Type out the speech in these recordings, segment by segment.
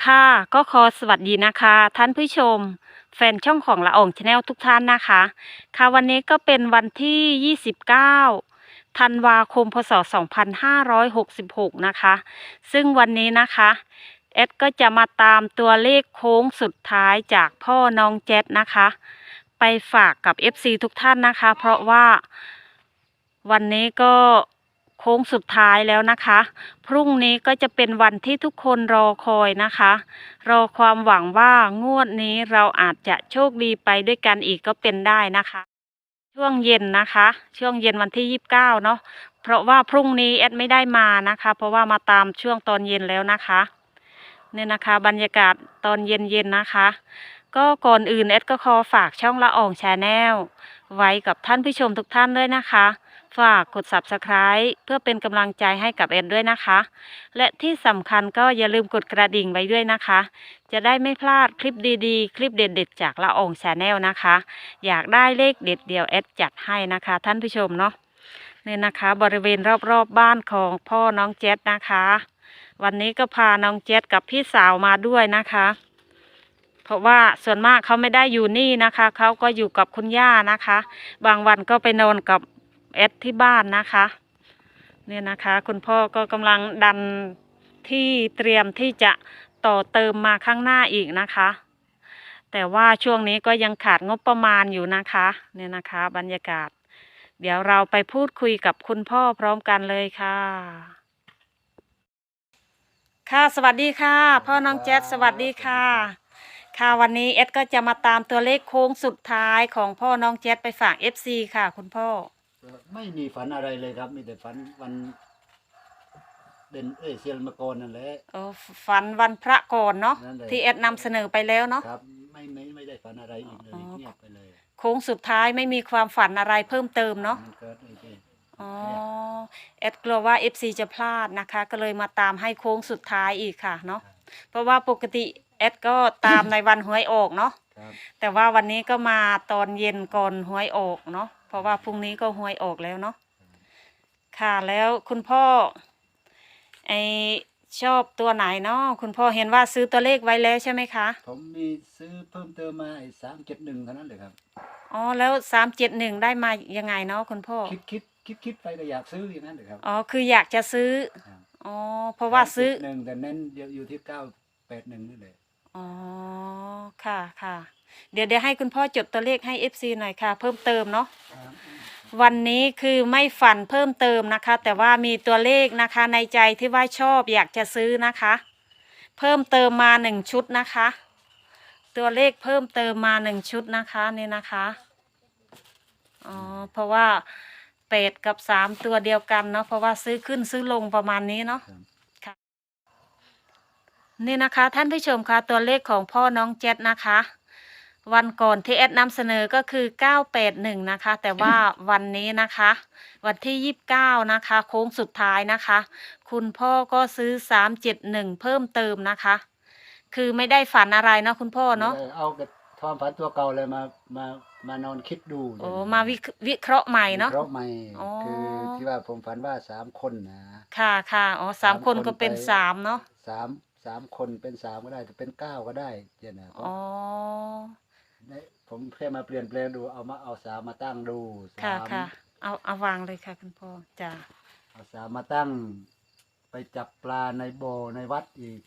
ค่ะก็ขอสวัสดีนะคะ ท่านผู้ชม แฟนช่องของละอองชาแนลทุกท่านนะคะ ค่ะวันนี้ก็เป็นวันที่ 29 ธันวาคม พศ 2566 นะคะ ซึ่งวันนี้นะคะเอดก็จะมาตามตัวเลขโค้งสุดท้ายจากพ่อน้องเจ็ดนะคะ ไปฝากกับ FC ทุกท่านนะคะ เพราะว่าวันนี้ก็ โค้งสุดท้ายแล้วนะคะ พรุ่งนี้ก็จะเป็นวันที่ทุกคนรอคอยนะคะ รอความหวังว่างวดนี้เราอาจจะโชคดีไปด้วยกันอีกก็เป็นได้นะคะ ช่วงเย็นนะคะ ช่วงเย็นวันที่ยี่สิบเก้าเนาะเพราะว่าพรุ่งนี้แอดไม่ได้มานะคะ เพราะว่ามาตามช่วงตอนเย็นแล้วนะคะเนี่ยนะคะบรรยากาศตอนเย็นๆนะคะ ก็ก่อนอื่นแอดก็ขอฝากช่องละอองชาแนลไว้กับท่านผู้ชมทุกท่านด้วยนะคะ ฝากกด subscribe เพื่อเป็นกำลังใจให้กับแอดด้วยนะคะ และที่สำคัญก็อย่าลืมกดกระดิ่งไว้ด้วยนะคะ จะได้ไม่พลาดคลิปดีๆ คลิปเด็ดๆ จากละอองชาแนลนะคะ อยากได้เลขเด็ดเดียวแอดจัดให้นะคะ ท่านผู้ชมเนาะเนี่ยนะคะบริเวณรอบๆบบ้านของพ่อน้องเจษนะคะ วันนี้ก็พาน้องเจษกับพี่สาวมาด้วยนะคะ เพราะว่าส่วนมากเขาไม่ได้อยู่นี่นะคะเขาก็อยู่กับคุณย่านะคะ บางวันก็ไปนอนกับ แอดที่บ้านนะคะ เนี่ยนะคะ คุณพ่อก็กำลังดันที่เตรียมที่จะต่อเติมมาข้างหน้าอีกนะคะ แต่ว่าช่วงนี้ก็ยังขาดงบประมาณอยู่นะคะ เนี่ยนะคะ บรรยากาศ เดี๋ยวเราไปพูดคุยกับคุณพ่อพร้อมกันเลยค่ะ ค่ะสวัสดีค่ะ พ่อน้องแจ๊ดสวัสดีค่ะ ค่ะวันนี้เอสก็จะมาตามตัวเลขโค้งสุดท้ายของพ่อน้องแจ๊ดไปฝาก FC ค่ะ คุณพ่อ ไม่มีฝันอะไรเลยครับ มีแต่ฝันวันเด่นเอ้ยเซียนมากรนั่นแหละ เออฝันวันพระก่อนเนาะนั่นเลย ที่เอดนำเสนอไปแล้วเนาะ ครับ ไม่ไม่ไม่ได้ฝันอะไรอีกเลยอ๋อ เงียบไปเลยโค้งสุดท้ายไม่มีความฝันอะไรเพิ่มเติมเนาะมันเกิดไอ้ที่อ๋อเอดกลัวว่า FC จะพลาดนะคะ ก็เลยมาตามให้โค้งสุดท้ายอีกค่ะเนาะเพราะว่าปกติเอดก็ตามในวันหวยออกเนาะครับแต่ว่าวันนี้ก็มาตอนเย็นก่อนหวยออกเนาะ เพราะว่าพรุ่งนี้ก็หวยออกแล้วเนาะค่ะแล้วคุณพ่อไอชอบตัวไหนเนาะคุณพ่อเห็นว่าซื้อตัวเลขไว้แล้วใช่ไหมคะผมมีซื้อเพิ่มเติมมาไอ้สามเจ็ดหนึ่งเท่านั้นเลยครับอ๋อแล้วสามเจ็ดหนึ่งได้มายังไงเนาะคุณพ่อคิดคิดคิดคิดไปก็อยากซื้ออย่างนั้นเลยครับอ๋อคืออยากจะซื้อครับอ๋อเพราะว่าซื้อหนึ่งแต่เน้นอยู่ที่เก้าแปดหนึ่งนี่เลยอ๋อค่ะค่ะเดี๋ยวเดี๋ยวให้คุณพ่อจดตัวเลขให้ FC หน่อยค่ะ เพิ่มเติมเนาะครับ วันนี้คือไม่ฝันเพิ่มเติมนะคะ แต่ว่ามีตัวเลขนะคะในใจที่ว่าชอบอยากจะซื้อนะคะ เพิ่มเติมมาหนึ่งชุดนะคะ ตัวเลขเพิ่มเติมมาหนึ่งชุดนะคะนี่นะคะอ๋อเพราะว่าเป็ดกับสามตัวเดียวกันเนาะเพราะว่าซื้อขึ้นซื้อลงประมาณนี้เนาะครับนี่นะคะ ท่านผู้ชมคะตัวเลขของพ่อน้องเจ็ดนะคะ วันก่อนที่แอดนำเสนอก็คือ 981 นะคะ แต่ว่าวันนี้นะคะ วันที่ 29 นะคะ โค้งสุดท้ายนะคะ คุณพ่อก็ซื้อ 371 เพิ่มเติมนะคะ คือไม่ได้ฝันอะไรเนาะคุณพ่อเนาะเอากับความฝันตัวเก่าเลยมามามานอนคิดดูโอ้มาวิเควิเคราะห์ใหม่เนาะเพราะไม่อ๋อคือที่ว่าผมฝันว่าสามคนนะค่ะค่ะค่ะอ๋อสามคนก็เป็นสามเนาะสามสามคนเป็นสามก็ได้แต่เป็นเก้าก็ได้เจนะผมอ๋อ เนี่ยผมแค่มาเปลี่ยนแปลงดูเอามาเอาสามมาตั้งดูค่ะสามค่ะเอาเอาวางเลยค่ะคุณพ่อจ้าเอาสามมาตั้ง ไปจับปลาในบ่อในวัดอีก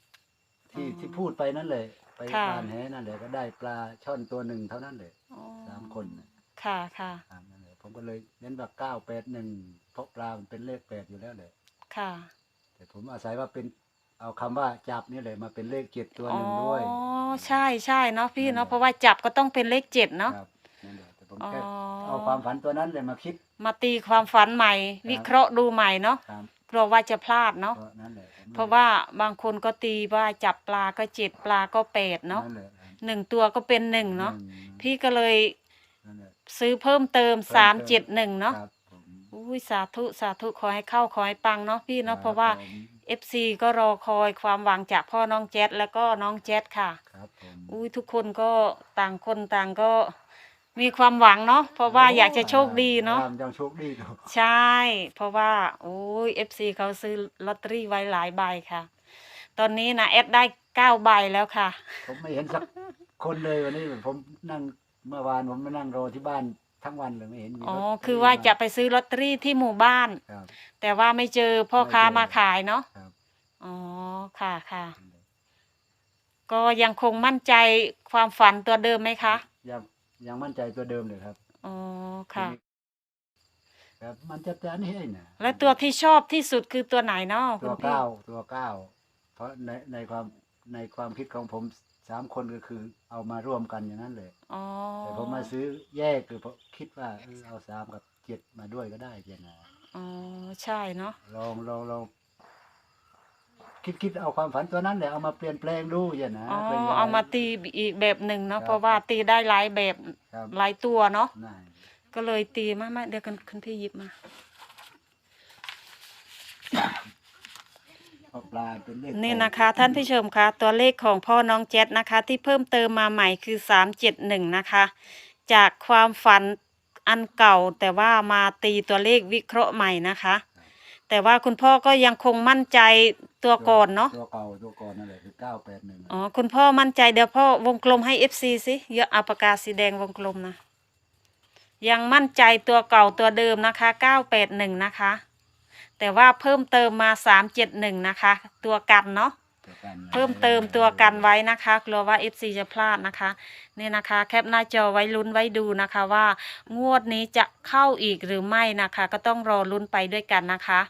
ที่อ๋อที่พูดไปนั่นเลย ไปค่ะปานแหนั่นเลยก็ได้ปลาช่อนตัวหนึ่งเท่านั้นเลยอ๋อสามคนน่ะค่ะค่ะอ่านั่นเลยผมก็เลยเน้นว่าเก้าแปดหนึ่งเพราะปลามันเป็นเลขแปดอยู่แล้วเลย ค่ะ แต่ผมอาศัยว่าเป็น เอาคำว่าจับนี่เลยมาเป็นเลขเจ็ดตัวหนึ่งด้วยอ๋อใช่ใช่เนาะพี่นั่เนาะนแหละเพราะว่าจับก็ต้องเป็นเลขเจ็ดเนาะ ครับนั่นแหละแต่ผมอ๋อแค่เอาความฝันตัวนั้นเลยมาคิดมาตีความฝันใหม่ วิเคราะห์ดูใหม่เนาะครับกลัวว่าจะพลาดเนาะก็นั่นแหละผมเพราะว่าบางคนก็ตีว่าจับปลาก็เจ็ดปลาก็แปดเนาะนั่นแหละครับหนึ่งตัวก็เป็นหนึ่งเนาะหงพี่ก็เลยนั่นแหละ ซื้อเพิ่มเติมเพิ่สามติเจ็ดหนึ่งเนาะครับผม อุ้ยสาธุสาธุขอให้เข้าขอให้ปังเนาะพี่เนาะคบเพราะว่าผม FC ก็รอคอยความหวังจากพ่อน้องแจ๊ดแล้วก็น้องแจ๊ดค่ะ ครับผมอุ้ยทุกคนก็ต่างคนต่างก็มีความหวังเนาะเพราะว่าอยากจะโชคดีเนาะตมยังโชคดีเนาะใช่ เพราะว่าโอ้ยเอฟซีเขาซื้อลอตเตอรี่ไว้หลายใบค่ะ ตอนนี้นะแอดได้เก้าใบแล้วค่ะ ผมไม่เห็นสักคนเลยวันนี้ผมนั่งเมื่อวานผมมานั่งรอที่บ้าน ทั้งวันเลยไม่เห็นมีอ๋อรถคือว่าจะไปซื้อลอตเตอรี่ที่หมู่บ้าน ครับ แต่ว่าไม่เจอพ่อค้าไม่เจอ มาขายเนาะครับอ๋อค่ะค่ะ ก็ยังคงมั่นใจความฝันตัวเดิมไหมคะยังยังมั่นใจตัวเดิมเลยครับอ๋อค่ะ ครับ มันจะแต่นี่เองนะแล้วตัวที่ชอบที่สุดคือตัวไหนเนาะคุตัวณพี่เก้าตัวเก้าเพราะในในความ ในความคิดของผมสามคนก็คือ เอามาร่วมกันอย่างนั้นเลยอ๋อแต่ผมมาซื้อแยกคือผมคิดว่าเออเอาสามกับเจ็ดมาด้วยก็ได้เจนะอ๋อใช่เนาะลองลองลองคิดคิดเอาความฝันตัวนั้นแหละเอามาเปลี่ยนแปลงดูเจนะอ๋อเป็นยังไงเอามาตีอีกแบบหนึ่งครัเนาะบเพราะว่าตีได้หลายแบบครับ หลายตัวเนาะนั่นก็เลยตีมามาเดี๋ยวกันคุณพี่หยิบมา เอาปลาเป็นเลขนี่แปดนะคะท่านผู้ชมคะตัวเลขของพ่อน้องแจ๊ดนะคะ ที่เพิ่มเติมมาใหม่คือสามเจ็ดหนึ่งนะคะ จากความฝันอันเก่าแต่ว่ามาตีตัวเลขวิเคราะห์ใหม่นะคะ แต่ว่าคุณพ่อก็ยังคงมั่นใจตัวก่อนเนาะตัวเก่าตัวก่อนนั่นแหละคือเก้าแปดหนึ่งอ๋อคุณพ่อมั่นใจเดี๋ยวพ่อวงกลมให้เอฟซีสิเยอะเอาปากกาสีแดงวงกลมนะยังมั่นใจตัวเก่าตัวเดิมนะคะเก้าแปดหนึ่งนะคะ แต่ว่าเพิ่มเติมมาสามเจ็ดหนึ่งนะคะ ตัวกันเนาะตัวกันนะเพิ่มเติมตัวกันไว้นะคะกลัวว่า FC จะพลาดนะคะนี่นะคะ แคปหน้าจอไว้ลุ้นไว้ดูนะคะว่างวดนี้จะเข้าอีกหรือไม่นะคะ ก็ต้องรอลุ้นไปด้วยกันนะคะ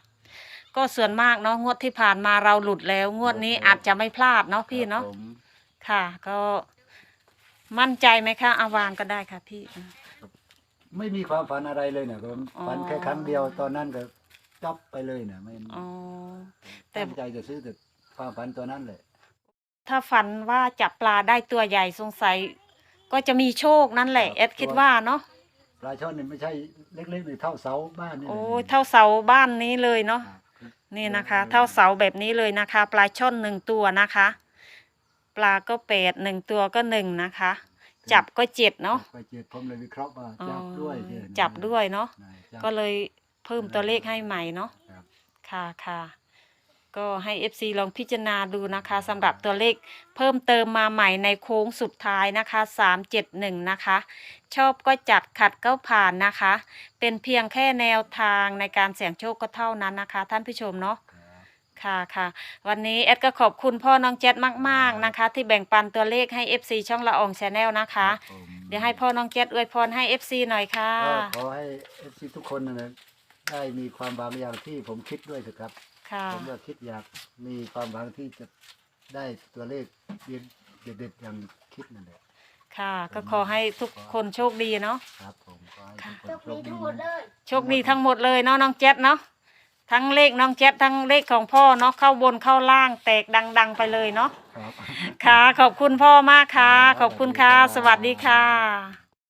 ก็ส่วนมากเนาะงวดที่ผ่านมาเราหลุดแล้ว งวดนี้อาจจะไม่พลาดเนาะพี่เนาะครับผมค่ะ ก็มั่นใจไหมคะอาวางก็ได้ค่ะพี่ ไม่มีความฝันอะไรเลยเนี่ยผมอ๋อ ฝันแค่ครั้งเดียวตอนนั้นก็ จบไปเลยเนี่ยไม่อ๋อ แต่ ตั้งใจจะซื้อแต่ความฝันตัวนั้นเลยถ้าฝันว่าจับปลาได้ตัวใหญ่สงสัย ก็จะมีโชคนั่นแหละแอดคิดว่าเนาะปลาช่อนนี่ไม่ใช่เล็กๆเลยเท่าเสาบ้านนี่โอ้เลยเท่าเสาบ้านนี้เลยเนาะ ครับนี่นะคะ เท่าเสาแบบนี้เลยนะคะ ปลาช่อนหนึ่งตัวนะคะ ปลาก็แปดหนึ่งตัวก็หนึ่งนะคะ จับก็เจ็ดเนาะไปเจ็ดผมเลยวิเคราะห์ว่าอ๋อจับด้วยเจ็ดจับด้วยเนาะ นะจับก็เลย เพิ่มตัวเลขให้ใหม่เนาะครับ ค่ะค่ะก็ให้ FC ลองพิจารณาดูนะคะสำหรับตัวเลขเพิ่มเติมมาใหม่ในโค้งสุดท้ายนะคะ 371 นะคะ ชอบก็จัดขัดก็ผ่านนะคะ เป็นเพียงแค่แนวทางในการเสี่ยงโชคก็เท่านั้นนะคะ ท่านผู้ชมเนาะครับค่ะค่ะวันนี้แอดก็ขอบคุณพ่อน้องแจ๊ดมาก ๆนะคะ ที่แบ่งปันตัวเลขให้ FC ช่องละอองชาแนลนะคะผมเดี๋ยวให้พ่อน้องแจ๊ดอวยพรให้ FC หน่อยค่ะ ก็ขอให้เอฟซีทุกคนนะนะ ได้มีความหวังอย่างที่ผมคิดด้วยเถอะครับ ค่ะ ผมก็คิดอยากมีความหวังที่จะได้ตัวเลขเด็ดๆอย่างคิดนั่นแหละค่ะ ก็ขอให้ทุกคนโชคดีเนาะ ครับ ผมขอให้ค่ะทุกคนโชคโชดีคดีทั้งหมดเลนะยโชคดีทั้งหมดเลยเนาะน้องแจ๊ดเนาะ ทั้งเลขน้องแจ๊ดทั้งเลขของพ่อเนาะเข้าบนเข้าล่างแตกดัง ๆ ไปเลยเนาะ ครับ ค่ะ ขอบคุณพ่อมากค่ะ ขอบคุณค่ะ สวัสดีค่ะ